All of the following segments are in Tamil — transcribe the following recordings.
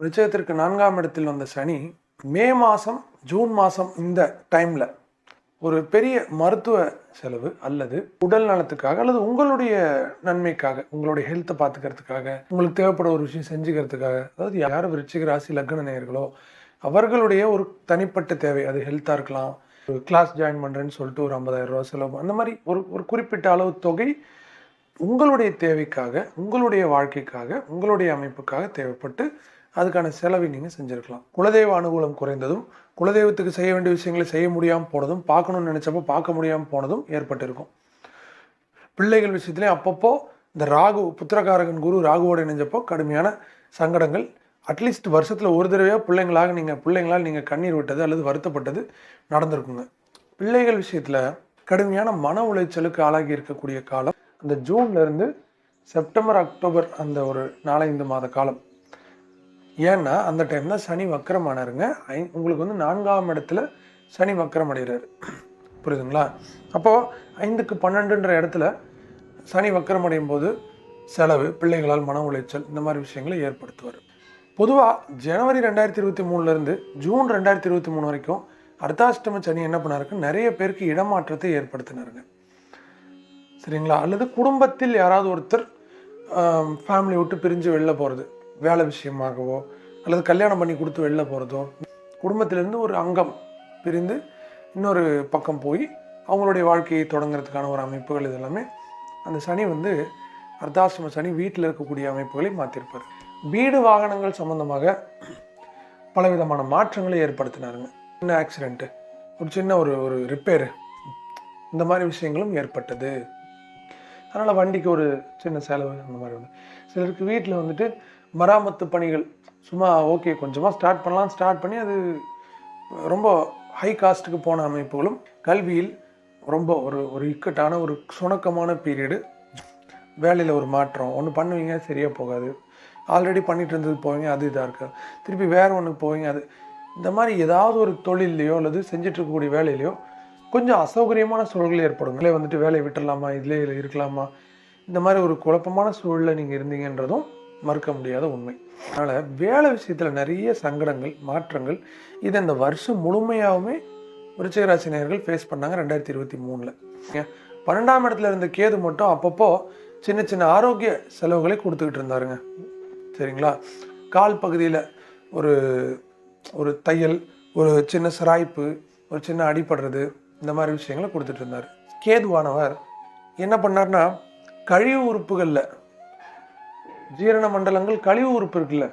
ரிச்சயத்திற்கு நான்காம் இடத்தில் வந்த சனி மே மாதம் ஜூன் மாதம் இந்த டைமில் ஒரு பெரிய மருத்துவ செலவு அல்லது உடல் நலத்துக்காக அல்லது உங்களுடைய நன்மைக்காக உங்களுடைய ஹெல்த்தை பார்த்துக்கிறதுக்காக உங்களுக்கு தேவைப்பட ஒரு விஷயம் செஞ்சுக்கிறதுக்காக அதாவது யார் விருச்சிக ராசி லக்ன நேயர்களோ அவர்களுடைய ஒரு தனிப்பட்ட தேவை அது ஹெல்த்தாக இருக்கலாம் ஒரு கிளாஸ் ஜாயின் பண்ணுறேன்னு சொல்லிட்டு ஒரு ஐம்பதாயிரம் ரூபா செலவு அந்த மாதிரி ஒரு ஒரு குறிப்பிட்ட அளவு தொகை உங்களுடைய தேவைக்காக உங்களுடைய வாழ்க்கைக்காக உங்களுடைய அமைப்புக்காக தேவைப்பட்டு அதுக்கான செலவை நீங்கள் செஞ்சுருக்கலாம். குலதெய்வ அனுகூலம் குறைந்ததும் குலதெய்வத்துக்கு செய்ய வேண்டிய விஷயங்களை செய்ய முடியாமல் போனதும் பார்க்கணும்னு நினச்சப்போ பார்க்க முடியாமல் போனதும் ஏற்பட்டிருக்கும். பிள்ளைகள் விஷயத்துலேயும் அப்பப்போ இந்த ராகு புத்திரகாரகன் குரு ராகுவோடு இணைஞ்சப்போ கடுமையான சங்கடங்கள். அட்லீஸ்ட் வருஷத்தில் ஒரு தடவையாக பிள்ளைங்களாக நீங்கள் பிள்ளைங்களால் நீங்கள் கண்ணீர் விட்டது அல்லது வருத்தப்பட்டது நடந்திருக்குங்க. பிள்ளைகள் விஷயத்தில் கடுமையான மன உளைச்சலுக்கு ஆளாகி இருக்கக்கூடிய காலம். அந்த ஜூன்ல இருந்து செப்டம்பர் அக்டோபர் அந்த ஒரு நாலஞ்சு மாத காலம். ஏன்னா அந்த டைம் தான் சனி வக்கரமானாருங்க. ஐ உங்களுக்கு வந்து நான்காம் இடத்துல சனி வக்கரம் அடைகிறாரு புரியுதுங்களா? அப்போது ஐந்துக்கு பன்னெண்டுன்ற இடத்துல சனி வக்கரம் அடையும் போது செலவு பிள்ளைகளால் மன உளைச்சல் இந்த மாதிரி விஷயங்களை ஏற்படுத்துவார். பொதுவாக ஜனவரி ரெண்டாயிரத்தி இருபத்தி மூணுலேருந்து ஜூன் ரெண்டாயிரத்தி இருபத்தி மூணு வரைக்கும் அர்த்தாஷ்டம சனி என்ன பண்ணாருக்கு நிறைய பேருக்கு இடமாற்றத்தை ஏற்படுத்தினாருங்க. சரிங்களா? அல்லது குடும்பத்தில் யாராவது ஒருத்தர் ஃபேமிலி விட்டு பிரிஞ்சு வெளில போகிறது வேலை விஷயமாகவோ அல்லது கல்யாணம் பண்ணி கொடுத்து வெளில போகிறதோ குடும்பத்திலேருந்து ஒரு அங்கம் பிரிந்து இன்னொரு பக்கம் போய் அவங்களுடைய வாழ்க்கையை தொடங்குறதுக்கான ஒரு அமைப்புகள் இது எல்லாமே அந்த சனி வந்து அர்த்தாசிரம சனி வீட்டில் இருக்கக்கூடிய அமைப்புகளை மாற்றிருப்பார் வீடு வாகனங்கள் சம்மந்தமாக பலவிதமான மாற்றங்களை ஏற்படுத்தினாருங்க. சின்ன ஆக்சிடெண்ட்டு ஒரு சின்ன ஒரு ஒரு ரிப்பேரு இந்த மாதிரி விஷயங்களும் ஏற்பட்டது. அதனால் வண்டிக்கு ஒரு சின்ன செலவு அந்த மாதிரி வந்து. சிலருக்கு வீட்டில் வந்துட்டு மராமத்து பணிகள். சும்மா ஓகே கொஞ்சமாக ஸ்டார்ட் பண்ணலாம் ஸ்டார்ட் பண்ணி அது ரொம்ப ஹை காஸ்ட்டுக்கு போன அமைப்புகளும் கல்வியில் ரொம்ப ஒரு ஒரு இக்கட்டான ஒரு சுணக்கமான பீரியடு வேலையில் ஒரு மாற்றம். ஒன்று பண்ணுவீங்க சரியாக போகாது. ஆல்ரெடி பண்ணிட்டு இருந்தது போவீங்க அது இதாக இருக்கு. திருப்பி வேறு ஒன்றுக்கு போவீங்க அது. இந்த மாதிரி ஏதாவது ஒரு தொழிலையோ அல்லது செஞ்சிட்ருக்கக்கூடிய வேலையிலையோ கொஞ்சம் அசௌகரியமான சூழல்கள் ஏற்படும். இல்லை வந்துட்டு வேலையை விட்டுடலாமா? இதிலே இருக்கலாமா? இந்த மாதிரி ஒரு குழப்பமான சூழலில் நீங்கள் இருந்தீங்கன்றதும் மறுக்க முடியாத உண்மை. அதனால் வேலை விஷயத்தில் நிறைய சங்கடங்கள் மாற்றங்கள் இது இந்த வருஷம் முழுமையாகவுமே விருச்சிகராசி நேர்கள் ஃபேஸ் பண்ணாங்க ரெண்டாயிரத்தி இருபத்தி மூணில். பன்னெண்டாம் இடத்துல இருந்த கேது மட்டும் அப்பப்போ சின்ன சின்ன ஆரோக்கிய செலவுகளை கொடுத்துக்கிட்டு இருந்தாருங்க. சரிங்களா? கால் பகுதியில் ஒரு ஒரு தையல் ஒரு சின்ன சிராய்ப்பு ஒரு சின்ன அடிபடுறது இந்த மாதிரி விஷயங்களை கொடுத்துட்டு இருந்தார். கேதுவானவர் என்ன பண்ணார்னா கழிவு உறுப்புகளில் ஜீரண மண்டலங்கள் கழிவு உறுப்பு இருக்குல்ல.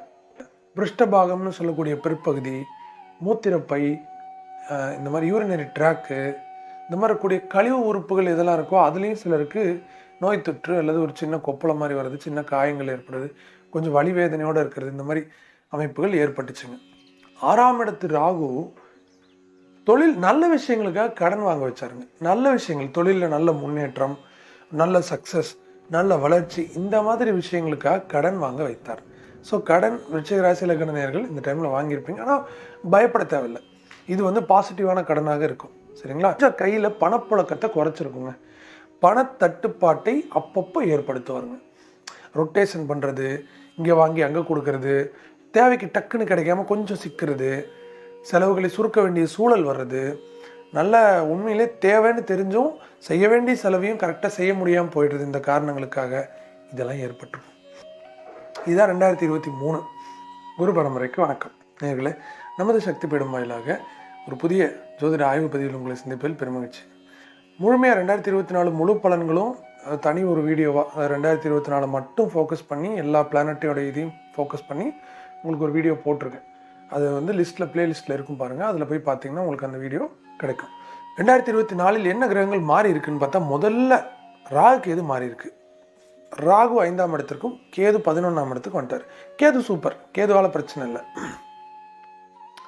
பிருஷ்டபாகம்னு சொல்லக்கூடிய பிற்பகுதி மூத்திரப்பை இந்த மாதிரி யூரினரி ட்ராக்கு இந்த மாதிரி இருக்கக்கூடிய கழிவு உறுப்புகள் எதெல்லாம் இருக்கோ அதுலேயும் சிலருக்கு நோய் தொற்று அல்லது ஒரு சின்ன கொப்பளம் மாதிரி வருது சின்ன காயங்கள் ஏற்படுது கொஞ்சம் வலி வேதனையோடு இருக்கிறது இந்த மாதிரி அமைப்புகள் ஏற்பட்டுச்சுங்க. ஆறாம் இடத்து ராகு தொழில் நல்ல விஷயங்களுக்காக கடன் வாங்க வச்சாருங்க. நல்ல விஷயங்கள் தொழிலில் நல்ல முன்னேற்றம் நல்ல சக்ஸஸ் நல்ல வளர்ச்சி இந்த மாதிரி விஷயங்களுக்காக கடன் வாங்க வைத்தார். ஸோ கடன் விருச்சிக ராசி லக்னநேர்கள் இந்த டைமில் வாங்கியிருப்பீங்க. ஆனால் பயப்பட தேவையில்லை. இது வந்து பாசிட்டிவான கடனாக இருக்கும். சரிங்களா? கொஞ்சம் கையில் பணப்புழக்கத்தை குறைச்சிருக்குங்க. பணத்தட்டுப்பாட்டை அப்பப்போ ஏற்படுத்துவாருங்க. ரொட்டேஷன் பண்ணுறது இங்கே வாங்கி அங்கே கொடுக்கறது தேவைக்கு டக்குன்னு கிடைக்காம கொஞ்சம் சிக்கிறது செலவுகளை சுருக்க வேண்டிய சூழல் வர்றது நல்ல உண்மையிலே தேவைன்னு தெரிஞ்சும் செய்ய வேண்டிய செலவையும் கரெக்டாக செய்ய முடியாமல் போயிடுறது இந்த காரணங்களுக்காக இதெல்லாம் ஏற்பட்டிருக்கும் இதுதான் ரெண்டாயிரத்தி இருபத்தி மூணு. குரு பரம்பரைக்கு வணக்கம். நேர்களே நமது சக்தி பீடம் வாயிலாக ஒரு புதிய ஜோதிட ஆய்வு பதிவில் உங்களை சந்திப்பில் பெருமகிழ்ச்சி முழுமையாக ரெண்டாயிரத்தி இருபத்தி நாலு முழு பலன்களும் தனி ஒரு வீடியோவாக ரெண்டாயிரத்தி இருபத்தி நாலு மட்டும் ஃபோக்கஸ் பண்ணி எல்லா பிளானட்டோட இதையும் ஃபோக்கஸ் பண்ணி உங்களுக்கு ஒரு வீடியோ போட்டிருக்கேன். அது வந்து லிஸ்ட்டில் ப்ளேலிஸ்ட்டில் இருக்கும் பாருங்கள் அதில் போய் பார்த்தீங்கன்னா உங்களுக்கு அந்த வீடியோ கிடைக்கும். ரெண்டாயிரத்தி இருபத்தி நாலில் என்ன கிரகங்கள் மாறி இருக்குன்னு பார்த்தா முதல்ல ராகு கேது மாறி இருக்கு? ராகு ஐந்தாம் இடத்திற்கும் கேது பதினொன்றாம் இடத்துக்கும் வந்துட்டார். கேது சூப்பர். கேதுவால் பிரச்சனை இல்லை.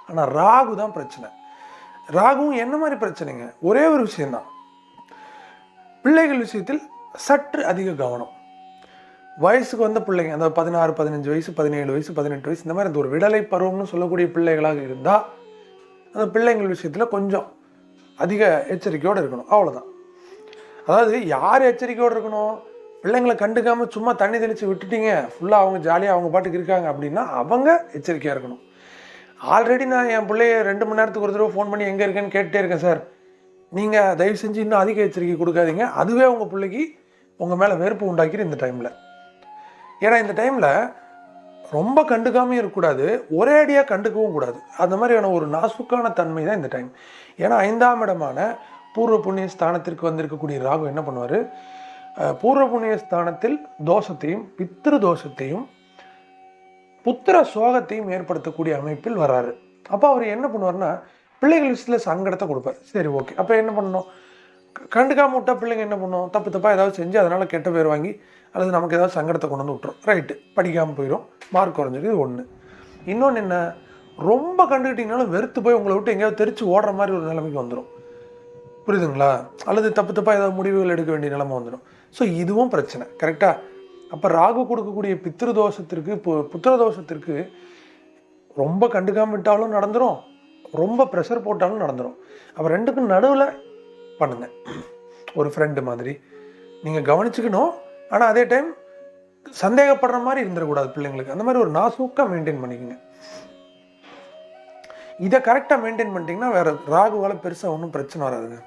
ஆனால் ராகு தான் பிரச்சனை. ராகுவும் என்ன மாதிரி பிரச்சனைங்க? ஒரே ஒரு விஷயந்தான் பிள்ளைகள் விஷயத்தில் சற்று அதிக கவனம். வயசுக்கு வந்த பிள்ளைங்க அந்த பதினாறு பதினஞ்சு வயசு பதினேழு வயசு பதினெட்டு வயசு இந்த மாதிரி அந்த ஒரு விடலை பருவம்னு சொல்லக்கூடிய பிள்ளைகளாக இருந்தால் அந்த பிள்ளைங்கள் விஷயத்தில் கொஞ்சம் அதிக எச்சரிக்கையோடு இருக்கணும். அவ்வளோதான் அதாவது யார் எச்சரிக்கையோடு இருக்கணும்? பிள்ளைங்களை கண்டுக்காமல் சும்மா தண்ணி தெளித்து விட்டுட்டீங்க. ஃபுல்லாக அவங்க ஜாலியாக அவங்க பாட்டுக்கு இருக்காங்க அப்படின்னா அவங்க எச்சரிக்கையாக இருக்கணும். ஆல்ரெடி நான் என் பிள்ளைய ரெண்டு மணி நேரத்துக்கு ஒரு தடவை ஃபோன் பண்ணி எங்கே இருக்கேன்னு கேட்டுட்டே இருக்கேன் சார் நீங்கள் தயவு செஞ்சு இன்னும் அதிக எச்சரிக்கை கொடுக்காதீங்க. அதுவே உங்கள் பிள்ளைக்கு உங்கள் மேலே வெறுப்பு உண்டாக்கிடு இந்த டைமில் ஏன்னா இந்த டைமில் ரொம்ப கண்டுக்காமையும் இருக்கக்கூடாது. ஒரே அடியாக கண்டுக்கவும் கூடாது. அந்த மாதிரியான ஒரு நாசுக்கான தன்மை தான் இந்த டைம் ஏன்னா ஐந்தாம் இடமான பூர்வ புண்ணிய ஸ்தானத்திற்கு வந்திருக்கக்கூடிய ராகு என்ன பண்ணுவார்? பூர்வ புண்ணிய ஸ்தானத்தில் தோஷத்தையும் பித்திரு தோஷத்தையும் புத்திர சோகத்தையும் ஏற்படுத்தக்கூடிய அமைப்பில் வராரு. அப்போ அவர் என்ன பண்ணுவார்னா பிள்ளைகள் விஷயத்தில் சங்கடத்தை கொடுப்பார். சரி ஓகே அப்போ என்ன பண்ணணும்? கண்டுக்காம விட்டால் பிள்ளைங்க என்ன பண்ணும்? தப்பு தப்பாக ஏதாவது செஞ்சு அதனால் கெட்ட பேர் வாங்கி அல்லது நமக்கு ஏதாவது சங்கடத்தை கொண்டு வந்து விட்டுரும். ரைட்டு படிக்காமல் போயிடும் மார்க் குறைஞ்சிருக்கு இது ஒன்று இன்னொன்று என்ன? ரொம்ப கண்டுக்கிட்டீங்கனாலும் வெறுத்து போய் உங்களை விட்டு எங்கேயாவது தெரிச்சு ஓடுற மாதிரி ஒரு நிலைமைக்கு வந்துடும் புரியுதுங்களா? அல்லது தப்பு தப்பாக ஏதாவது முடிவுகள் எடுக்க வேண்டிய நிலைமை வந்துடும் ஸோ இதுவும் பிரச்சனை. கரெக்டாக அப்போ ராகு கொடுக்கக்கூடிய பித்திரு தோஷத்திற்கு இப்போ புத்திர தோஷத்திற்கு ரொம்ப கண்டுக்காம விட்டாலும் நடந்துடும் ரொம்ப ப்ரெஷர் போட்டாலும் நடந்துடும் அப்போ ரெண்டுக்கும் நடுவில் பண்ணுங்கள் ஒரு ஃப்ரெண்டு மாதிரி. நீங்கள் கவனிச்சுக்கணும். ஆனால் அதே டைம் சந்தேகப்படுற மாதிரி இருந்துடக்கூடாது பிள்ளைங்களுக்கு. அந்த மாதிரி ஒரு நாசூக்காக மெயின்டைன் பண்ணிக்கோங்க. இதை கரெக்டாக மெயின்டைன் பண்ணிட்டீங்கன்னா வேறு ராகுவால் பெருசாக ஒன்றும் பிரச்சனை வராதுங்க.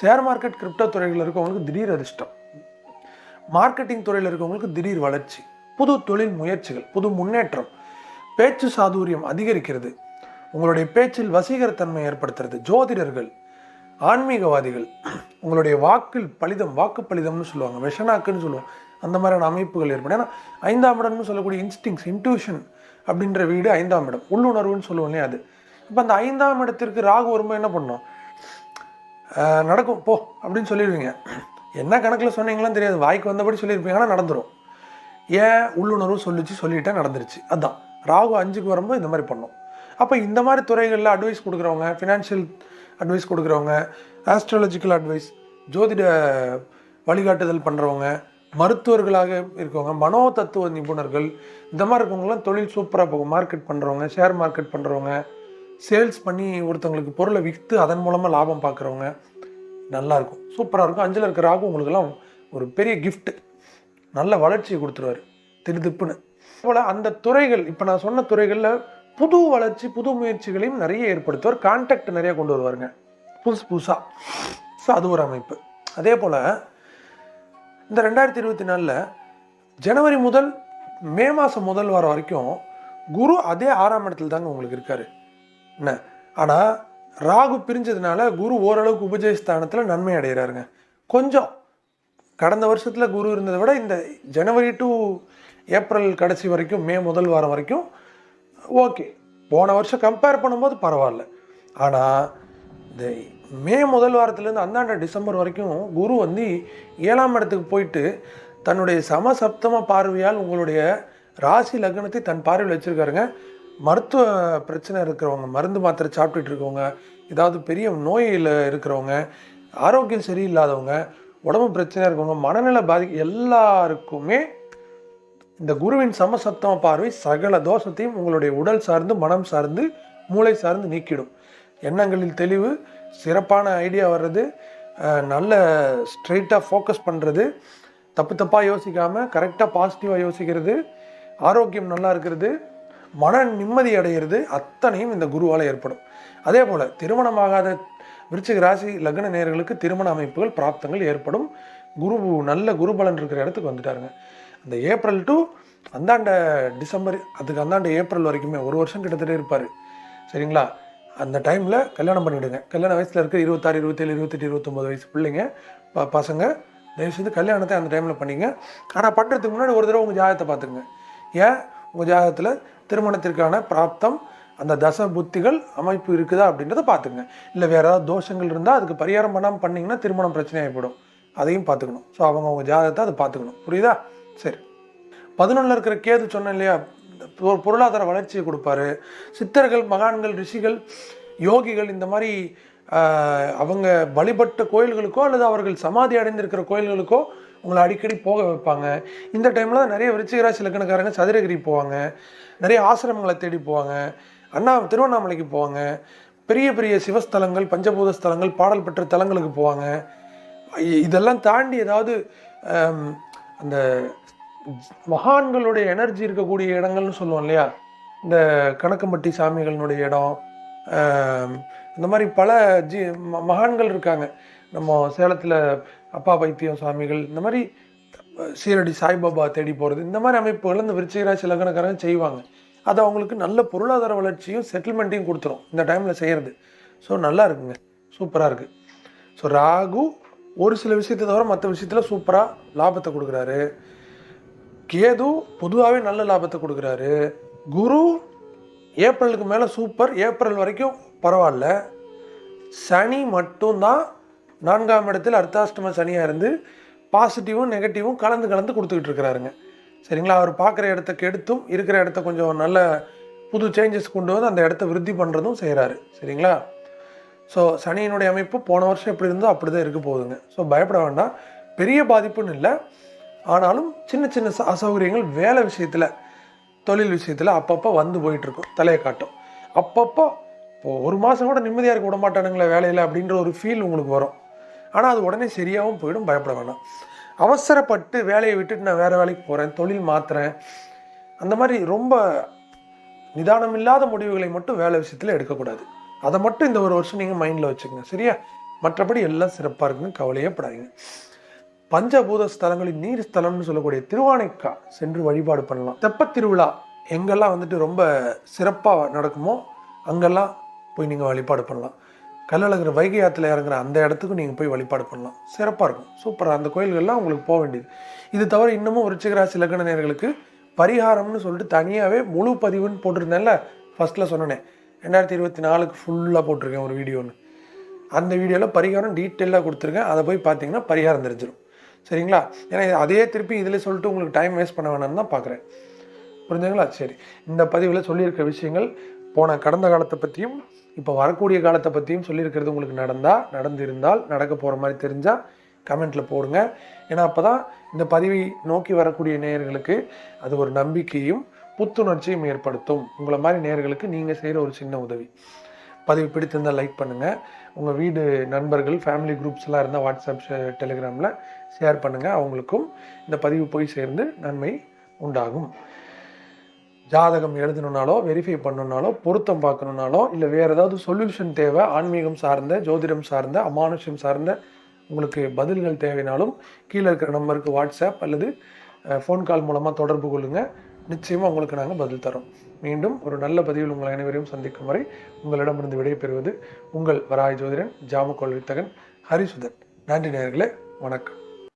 ஷேர் மார்க்கெட் கிரிப்டோ துறையில் இருக்கவங்களுக்கு திடீர் அதிர்ஷ்டம். மார்க்கெட்டிங் துறையில் இருக்கவங்களுக்கு திடீர் வளர்ச்சி. புது தொழில் முயற்சிகள் புது முன்னேற்றம். பேச்சு சாதுரியம் அதிகரிக்கிறது. உங்களுடைய பேச்சில் வசீகரத்தன்மை ஏற்படுத்துறது. ஜோதிடர்கள் ஆன்மீகவாதிகள் உங்களுடைய வாக்கில் பலிதம் வாக்கு பலிதம்னு சொல்லுவாங்க. விஷனாக்குன்னு சொல்லுவோம். அந்த மாதிரியான அமைப்புகள் ஏற்படும். ஏன்னா ஐந்தாம் இடம்னு சொல்லக்கூடிய இன்ஸ்டிங்ஸ் இன்ட்யூஷன் அப்படின்ற வீடு ஐந்தாம் இடம். உள்ளுணர்வுன்னு சொல்லுவோம் இல்லையா அது? இப்போ அந்த ஐந்தாம் இடத்திற்கு ராகு வரும்போது என்ன பண்ணோம்? ஆஹ் நடக்கும். போ அப்படின்னு சொல்லிடுவீங்க. என்ன கணக்கில் சொன்னீங்களான்னு தெரியாது. வாய்க்கு வந்தபடி சொல்லியிருப்பீங்க. ஆனால் நடந்துடும் ஏன்? உள்ளுணர்வு சொல்லிச்சு சொல்லிட்டேன் நடந்துருச்சு. அதான். ராகு அஞ்சுக்கு வரும்போது இந்த மாதிரி பண்ணோம். அப்போ இந்த மாதிரி துறைகளில் அட்வைஸ் கொடுக்குறவங்க ஃபினான்ஷியல் அட்வைஸ் கொடுக்குறவங்க ஆஸ்ட்ராலஜிக்கல் அட்வைஸ் ஜோதிட வழிகாட்டுதல் பண்ணுறவங்க மருத்துவர்களாக இருக்கவங்க மனோ தத்துவ நிபுணர்கள் இந்த மாதிரி இருக்கவங்களாம் தொழில் சூப்பராக போகும். மார்க்கெட் பண்ணுறவங்க ஷேர் மார்க்கெட் பண்ணுறவங்க சேல்ஸ் பண்ணி ஒருத்தவங்களுக்கு பொருளை விற்று அதன் மூலமாக லாபம் பார்க்குறவங்க நல்லாயிருக்கும் சூப்பராக இருக்கும். அஞ்சில் இருக்கிற ராகு உங்களுக்கெல்லாம் ஒரு பெரிய கிஃப்ட்டு நல்ல வளர்ச்சியை கொடுத்துருவாரு. திருதிப்புன்னு போல் அந்த துறைகள் இப்போ நான் சொன்ன துறைகளில் புது வளர்ச்சி புது முயற்சிகளையும் நிறைய ஏற்படுத்துவார். கான்டாக்ட் நிறைய கொண்டு வருவாருங்க. புதுசு புதுசாக ஸோ அது ஒரு அமைப்பு. அதே போல் இந்த ரெண்டாயிரத்தி இருபத்தி நாலில் ஜனவரி முதல் மே மாதம் முதல் வாரம் வரைக்கும் குரு அதே ஆறாம் இடத்துல தாங்க உங்களுக்கு இருக்காரு. என்ன? ஆனால் ராகு பிரிஞ்சதுனால குரு ஓரளவுக்கு உபஜயஸ்தானத்தில் நன்மை அடைகிறாருங்க. கொஞ்சம் கடந்த வருஷத்தில் குரு இருந்ததை விட இந்த ஜனவரி டு ஏப்ரல் கடைசி வரைக்கும் மே முதல் வாரம் வரைக்கும் ஓகே. போன வருஷம் கம்பேர் பண்ணும்போது பரவாயில்ல. ஆனால் இந்த மே முதல் வாரத்துலேருந்து அந்தாண்ட டிசம்பர் வரைக்கும் குரு வந்து ஏழாம் இடத்துக்கு போயிட்டு தன்னுடைய சமசப்தம பார்வையால் உங்களுடைய ராசி லக்னத்தை தன் பார்வையில் வச்சுருக்காருங்க. மருத்துவ பிரச்சனை இருக்கிறவங்க மருந்து மாத்திரை சாப்பிட்டுட்டு இருக்கவங்க ஏதாவது பெரிய நோயில் இருக்கிறவங்க ஆரோக்கியம் சரியில்லாதவங்க உடம்பு பிரச்சனையாக இருக்கவங்க மனநல பாதி எல்லாருக்குமே இந்த குருவின் சமசப்தம பார்வை சகல தோஷத்தையும் உங்களுடைய உடல் சார்ந்து மனம் சார்ந்து மூளை சார்ந்து நீக்கிடும். எண்ணங்களில் தெளிவு சிறப்பான ஐடியா வர்றது நல்ல ஸ்ட்ரெயிட்டாக ஃபோக்கஸ் பண்ணுறது தப்பு தப்பாக யோசிக்காமல் கரெக்டாக பாசிட்டிவாக யோசிக்கிறது ஆரோக்கியம் நல்லா இருக்கிறது மன நிம்மதி அடைகிறது அத்தனையும் இந்த குருவால் ஏற்படும். அதே போல் திருமணமாகாத விருச்சிக ராசி லக்ன நேயர்களுக்கு திருமண அமைப்புகள் பிராப்தங்கள் ஏற்படும். குரு நல்ல குருபலன் இருக்கிற இடத்துக்கு வந்துட்டாருங்க. அந்த ஏப்ரல் டு அந்தாண்ட டிசம்பர் அதுக்கு அந்தாண்ட ஏப்ரல் வரைக்குமே ஒரு வருஷம் கிட்டத்தட்ட இருப்பார். சரிங்களா? அந்த டைமில் கல்யாணம் பண்ணிவிடுங்க கல்யாண வயசில் இருக்க இருபத்தாறு இருபத்தேழு இருபத்தெட்டு இருபத்தொம்போது வயசு பிள்ளைங்க ப பசங்க தயவுசெய்து கல்யாணத்தை அந்த டைமில் பண்ணிங்க. ஆனால் பண்ணுறதுக்கு முன்னாடி ஒரு தடவை உங்கள் ஜாதகத்தை பார்த்துக்குங்க. ஏன்? உங்கள் ஜாதகத்தில் திருமணத்திற்கான பிராப்தம் அந்த தச புத்திகள் அமைப்பு இருக்குதா அப்படின்றத பார்த்துக்குங்க. இல்லை வேறு ஏதாவது தோஷங்கள் இருந்தால் அதுக்கு பரிகாரம் பண்ணாமல் பண்ணிங்கன்னா திருமணம் பிரச்சனை ஏற்படும் அதையும் பார்த்துக்கணும். ஸோ அவங்க அவங்க ஜாதகத்தை அதை பார்த்துக்கணும். புரியுதா? சரி. பதினொன்றில் இருக்கிற கேது சொன்னேன் இல்லையா? பொ- பொருளாதார வளர்ச்சியை கொடுப்பாரு. சித்தர்கள் மகான்கள் ரிஷிகள் யோகிகள் இந்த மாதிரி அவங்க வழிபட்ட கோயில்களுக்கோ அல்லது அவர்கள் சமாதி அடைந்திருக்கிற கோயில்களுக்கோ உங்களை அடிக்கடி போக வைப்பாங்க. இந்த டைமில் தான் நிறைய விருச்சிகராசி இலக்கணக்காரங்க சதுரகிரி போவாங்க. நிறைய ஆசிரமங்களை தேடி போவாங்க. அண்ணா திருவண்ணாமலைக்கு போவாங்க. பெரிய பெரிய சிவஸ்தலங்கள் பஞ்சபூத ஸ்தலங்கள் பாடல் பெற்ற தலங்களுக்கு போவாங்க. இதெல்லாம் தாண்டி ஏதாவது அந்த மகான்களுடைய எனர்ஜி இருக்கக்கூடிய இடங்கள்னு சொல்லுவோம் இல்லையா? இந்த கணக்கம்பட்டி சாமிகளினுடைய இடம் இந்த மாதிரி பல ஜி மகான்கள் இருக்காங்க. நம்ம சேலத்தில் அப்பா பைத்தியம் சாமிகள் இந்த மாதிரி சீரடி சாய்பாபா தேடி போகிறது இந்த மாதிரி அமைப்புகள் இந்த விருச்சிகராசி லக்னக்காரங்க செய்வாங்க. அது அவங்களுக்கு நல்ல பொருளாதார வளர்ச்சியும் செட்டில்மெண்ட்டையும் கொடுத்துரும். இந்த டைமில் செய்கிறது ஸோ நல்லா இருக்குங்க. சூப்பராக இருக்குது ஸோ ராகு ஒரு சில விஷயத்தை தவிர மற்ற விஷயத்தில் சூப்பராக லாபத்தை கொடுக்குறாரு. கேது பொதுவாகவே நல்ல லாபத்தை கொடுக்குறாரு. குரு ஏப்ரலுக்கு மேலே சூப்பர். ஏப்ரல் வரைக்கும் பரவாயில்ல. சனி மட்டும்தான் நான்காம் இடத்தில் அர்த்தாஷ்டம சனியாக இருந்து பாசிட்டிவும் நெகட்டிவும் கலந்து கலந்து கொடுத்துக்கிட்டு இருக்கிறாருங்க. சரிங்களா? அவர் பார்க்குற இடத்த கெடுத்தும் இருக்கிற இடத்த கொஞ்சம் நல்ல புது சேஞ்சஸ் கொண்டு வந்து அந்த இடத்த விருத்தி பண்ணுறதும் செய்கிறாரு சரிங்களா? ஸோ சனியினுடைய அமைப்பு போன வருஷம் எப்படி இருந்தோ அப்படி தான் இருக்க போகுதுங்க. ஸோ பயப்பட வேண்டாம். பெரிய பாதிப்புன்னு இல்லை. ஆனாலும் சின்ன சின்ன அசௌகரியங்கள் வேலை விஷயத்தில் தொழில் விஷயத்தில் அப்பப்போ வந்து போயிட்டுருக்கும். தலையை காட்டும். அப்பப்போ இப்போ ஒரு மாதம் கூட நிம்மதியாக இருக்க விட மாட்டானுங்களே வேலையில் அப்படின்ற ஒரு ஃபீல் உங்களுக்கு வரும். ஆனால் அது உடனே சரியாகவும் போயிடும். பயப்பட வேண்டாம். அவசரப்பட்டு வேலையை விட்டுட்டு நான் வேறு வேலைக்கு போகிறேன் தொழில் மாற்றுறேன் அந்த மாதிரி ரொம்ப நிதானம் இல்லாத முடிவுகளை மட்டும் வேலை விஷயத்தில் எடுக்கக்கூடாது. அதை மட்டும் இந்த ஒரு வருஷம் நீங்கள் மைண்டில் வச்சுக்கோங்க. சரியா? மற்றபடி எல்லாம் சிறப்பாக இருக்குங்க கவலையே படாதீங்க பஞ்சபூத ஸ்தலங்களின் நீர் ஸ்தலம்னு சொல்லக்கூடிய திருவானைக்கா சென்று வழிபாடு பண்ணலாம். தெப்பத் திருவிழா எங்கெல்லாம் வந்துட்டு ரொம்ப சிறப்பாக நடக்குமோ அங்கெல்லாம் போய் நீங்கள் வழிபாடு பண்ணலாம். கல்லழகர் வைகை ஆற்றுல இறங்குற அந்த இடத்துக்கும் நீங்கள் போய் வழிபாடு பண்ணலாம். சிறப்பாக இருக்கும். சூப்பராக அந்த கோயில்கள்லாம் உங்களுக்கு போக வேண்டியது. இது தவிர இன்னமும் விருச்சிகராசி லக்ன நேயர்களுக்கு பரிகாரம்னு சொல்லிட்டு தனியாகவே முழு பதிவுன்னு போட்டிருந்தேன்ல ஃபர்ஸ்ட்டில் சொன்னேனே. ரெண்டாயிரத்தி இருபத்தி நாலுக்கு ஃபுல்லாக போட்டிருக்கேன் ஒரு வீடியோன்னு அந்த வீடியோவில் பரிகாரம் டீட்டெயிலாக கொடுத்துருக்கேன். அதை போய் பார்த்தீங்கன்னா பரிகாரம் தெரிஞ்சிடும் சரிங்களா? ஏன்னா அதே திருப்பி இதில் சொல்லிட்டு உங்களுக்கு டைம் வேஸ்ட் பண்ண வேணாம்னு தான் பார்க்குறேன். புரிஞ்சுங்களா சரி. இந்த பதிவில் சொல்லியிருக்க விஷயங்கள் போன கடந்த காலத்தை பற்றியும் இப்போ வரக்கூடிய காலத்தை பற்றியும் சொல்லியிருக்கிறது உங்களுக்கு நடந்தால் நடந்திருந்தால் நடக்க போகிற மாதிரி தெரிஞ்சால் கமெண்ட்டில் போடுங்க. ஏன்னா அப்போ தான் இந்த பதிவை நோக்கி வரக்கூடிய நேயர்களுக்கு அது ஒரு நம்பிக்கையும் புத்துணர்ச்சியும் ஏற்படுத்தும். உங்களை மாதிரி நேர்களுக்கு நீங்கள் செய்கிற ஒரு சின்ன உதவி. பதிவு பிடித்திருந்தால் லைக் பண்ணுங்கள் உங்கள் வீடு நண்பர்கள் ஃபேமிலி குரூப்ஸ்லாம் இருந்தால் வாட்ஸ்அப் டெலிகிராமில் ஷேர் பண்ணுங்கள் அவங்களுக்கும் இந்த பதிவு போய் சேர்ந்து நன்மை உண்டாகும். ஜாதகம் எழுதணுனாலோ வெரிஃபை பண்ணணுனாலோ பொருத்தம் பார்க்கணுனாலோ இல்லை வேறு ஏதாவது சொல்யூஷன் தேவை ஆன்மீகம் சார்ந்த ஜோதிடம் சார்ந்த அமானுஷ்யம் சார்ந்த உங்களுக்கு பதில்கள் தேவைனாலும் கீழே இருக்கிற நம்பருக்கு வாட்ஸ்அப் அல்லது ஃபோன் கால் மூலமாக தொடர்பு கொள்ளுங்கள் நிச்சயமாக உங்களுக்கு நாங்கள் பதில் தரோம். மீண்டும் ஒரு நல்ல பதிவில் உங்கள் அனைவரையும் சந்திக்கும் வரை உங்களிடமிருந்து விடைபெறுவது உங்கள் வராய் ஜோதிடன் ஜாமக்கோள் வித்தகன் ஹரிசுதன். நன்றி நேர்களே வணக்கம்.